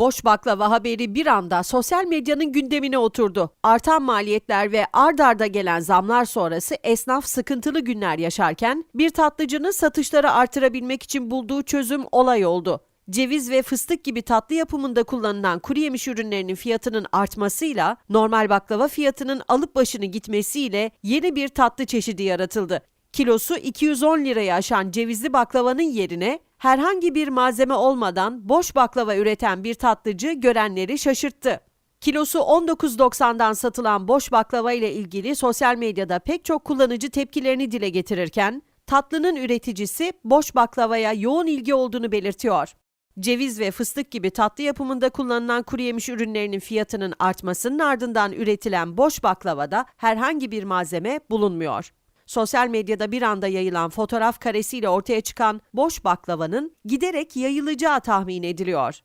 Boş baklava haberi bir anda sosyal medyanın gündemine oturdu. Artan maliyetler ve ard arda gelen zamlar sonrası esnaf sıkıntılı günler yaşarken bir tatlıcının satışları artırabilmek için bulduğu çözüm olay oldu. Ceviz ve fıstık gibi tatlı yapımında kullanılan kuru yemiş ürünlerinin fiyatının artmasıyla normal baklava fiyatının alıp başını gitmesiyle yeni bir tatlı çeşidi yaratıldı. Kilosu 210 lirayı aşan cevizli baklavanın yerine herhangi bir malzeme olmadan boş baklava üreten bir tatlıcı görenleri şaşırttı. Kilosu 19.90'dan satılan boş baklava ile ilgili sosyal medyada pek çok kullanıcı tepkilerini dile getirirken, tatlının üreticisi boş baklavaya yoğun ilgi olduğunu belirtiyor. Ceviz ve fıstık gibi tatlı yapımında kullanılan kuru yemiş ürünlerinin fiyatının artmasının ardından üretilen boş baklavada herhangi bir malzeme bulunmuyor. Sosyal medyada bir anda yayılan fotoğraf karesiyle ortaya çıkan boş baklavanın giderek yayılacağı tahmin ediliyor.